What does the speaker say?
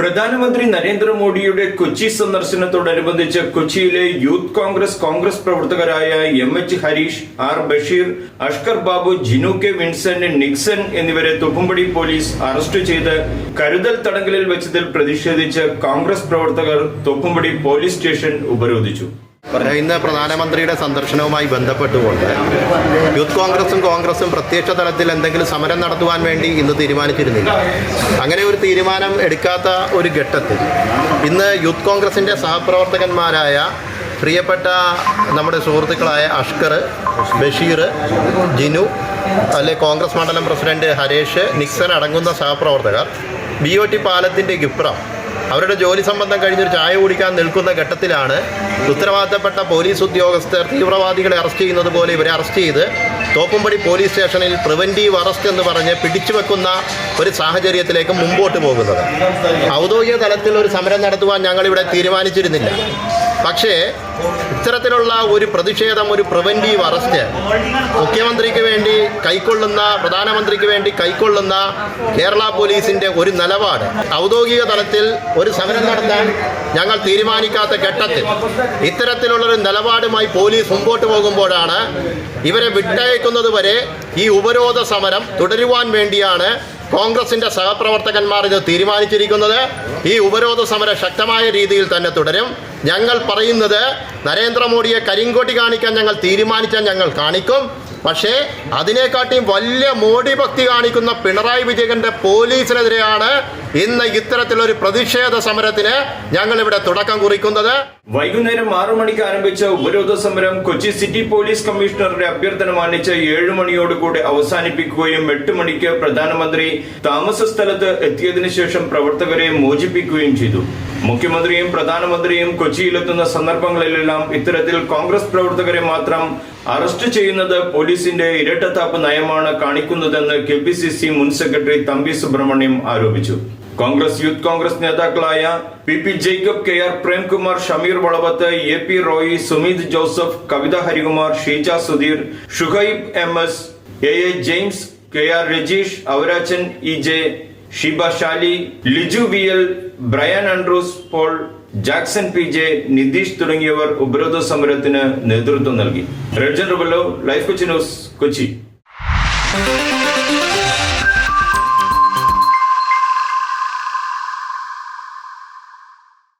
പ്രധാനമന്ത്രി നരേന്ദ്രമോദിയുടെ കൊച്ചി സന്ദർശനത്തോടനുബന്ധിച്ച് കൊച്ചിയിലെ യൂത്ത് കോൺഗ്രസ് കോൺഗ്രസ് പ്രവർത്തകരായ M H Harish R Basheer Ashkar Babu Jinu K Vincent Nixon എന്നിവരെ തുപ്പുംപടി പോലീസ് അറസ്റ്റ് ചെയ്ത് കരുതൽ തടങ്കലിൽ വെച്ചതിൽ പ്രതിഷേധിച്ച് കോൺഗ്രസ് പ്രവർത്തകർ തുപ്പുംപടി പോലീസ് സ്റ്റേഷൻ ഉപരോധിച്ചു. ഇന്ന് പ്രധാനമന്ത്രിയുടെ സന്ദർശനവുമായി ബന്ധപ്പെട്ടുകൊണ്ട് യൂത്ത് കോൺഗ്രസും കോൺഗ്രസും പ്രത്യക്ഷ തലത്തിൽ എന്തെങ്കിലും സമരം നടത്തുവാൻ വേണ്ടി ഇന്ന് തീരുമാനിച്ചിരുന്നില്ല. അങ്ങനെ ഒരു തീരുമാനം എടുക്കാത്ത ഒരു ഘട്ടത്തിൽ ഇന്ന് യൂത്ത് കോൺഗ്രസിന്റെ സഹപ്രവർത്തകന്മാരായ പ്രിയപ്പെട്ട നമ്മുടെ സുഹൃത്തുക്കളായ അഷ്കർ ബഷീർ ജിനു അല്ലെ കോൺഗ്രസ് മണ്ഡലം പ്രസിഡന്റ് ഹരേഷ് നിക്സൺ അടങ്ങുന്ന സഹപ്രവർത്തകർ ബി ഒ ടി പാലത്തിന്റെ ഇപ്പുറം അവരുടെ ജോലി സംബന്ധം കഴിഞ്ഞൊരു ചായ കുടിക്കാൻ നിൽക്കുന്ന ഘട്ടത്തിലാണ് ഉത്തരവാദിത്തപ്പെട്ട പോലീസ് ഉദ്യോഗസ്ഥർ തീവ്രവാദികളെ അറസ്റ്റ് ചെയ്യുന്നത് പോലെ ഇവരെ അറസ്റ്റ് ചെയ്ത് തോപ്പുംപടി പോലീസ് സ്റ്റേഷനിൽ പ്രിവന്റീവ് അറസ്റ്റ് എന്ന് പറഞ്ഞ് പിടിച്ചു വെക്കുന്ന ഒരു സാഹചര്യത്തിലേക്ക് മുമ്പോട്ട് പോകുന്നത്. ഔദ്യോഗിക തലത്തിൽ ഒരു സമരം നടത്തുവാൻ ഞങ്ങളിവിടെ തീരുമാനിച്ചിരുന്നില്ല. പക്ഷേ ഇത്തരത്തിലുള്ള ഒരു പ്രതിഷേധം ഒരു പ്രിവന്റീവ് അറസ്റ്റ് മുഖ്യമന്ത്രിക്ക് വേണ്ടി കൈക്കൊള്ളുന്ന പ്രധാനമന്ത്രിക്ക് വേണ്ടി കൈക്കൊള്ളുന്ന കേരള പോലീസിന്റെ ഒരു നിലപാട് ഔദ്യോഗിക തലത്തിൽ ഒരു സമരം നടത്താൻ ഞങ്ങൾ തീരുമാനിക്കാത്ത ഘട്ടത്തിൽ ഇത്തരത്തിലുള്ളൊരു നിലപാടുമായി പോലീസ് മുമ്പോട്ട് പോകുമ്പോഴാണ് ഇവരെ വിട്ടയക്കുന്നത് വരെ ഈ ഉപരോധ സമരം തുടരുവാൻ വേണ്ടിയാണ് കോൺഗ്രസിന്റെ സഹപ്രവർത്തകന്മാർ ഇത് തീരുമാനിച്ചിരിക്കുന്നത് ഈ ഉപരോധ സമരം ശക്തമായ രീതിയിൽ തന്നെ തുടരും. ഞങ്ങൾ പറയുന്നത് നരേന്ദ്രമോദിയെ കരിങ്കോട്ടി കാണിക്കാൻ ഞങ്ങൾ തീരുമാനിച്ചാൽ ഞങ്ങൾ കാണിക്കും. പക്ഷേ അതിനെക്കാട്ടിയും വലിയ മോഡി ഭക്തി കാണിക്കുന്ന പിണറായി വിജയന്റെ പോലീസിനെതിരെയാണ് ഇന്ന് ഇത്തരത്തിലൊരു പ്രതിഷേധ സമരത്തിന് ഞങ്ങൾ ഇവിടെ തുടക്കം കുറിക്കുന്നത്. വൈകുന്നേരം ആറു മണിക്ക് ആരംഭിച്ച ഉപരോധ സമരം കൊച്ചി സിറ്റി പോലീസ് കമ്മീഷണറുടെ അഭ്യർത്ഥന മാനിച്ച് ഏഴു മണിയോടുകൂടി അവസാനിപ്പിക്കുകയും എട്ട് മണിക്ക് പ്രധാനമന്ത്രി താമസ സ്ഥലത്ത് എത്തിയതിനു ശേഷം പ്രവർത്തകരെ മോചിപ്പിക്കുകയും ചെയ്തു. മുഖ്യമന്ത്രിയും പ്രധാനമന്ത്രിയും കൊച്ചിയിലെത്തുന്ന സന്ദർഭങ്ങളിലെല്ലാം ഇത്തരത്തിൽ കോൺഗ്രസ് പ്രവർത്തകരെ മാത്രം അറസ്റ്റ് ചെയ്യുന്നത് പോലീസിന്റെ ഇരട്ടത്താപ്പ് നയമാണ് കാണിക്കുന്നതെന്ന് കെ പി സി സി മുൻ സെക്രട്ടറി തമ്പി സുബ്രഹ്മണ്യം ആരോപിച്ചു. കോൺഗ്രസ് യൂത്ത് കോൺഗ്രസ് നേതാക്കളായ P P Jacob K R Premkumar Shameer Valavath A P Roy Sumeeth Joseph Kavitha Harikumar Sheeja Sudheer Shuhaib M S A A James K R Rajeesh Avarachan E J Sheeba Shali Liju V L Brian Andrews Paul Jackson P J Nitheesh തുടങ്ങിയവർ ഉപരോധ സമരത്തിന് നേതൃത്വം നൽകി. Red റബലോ life Kochi news Kochi.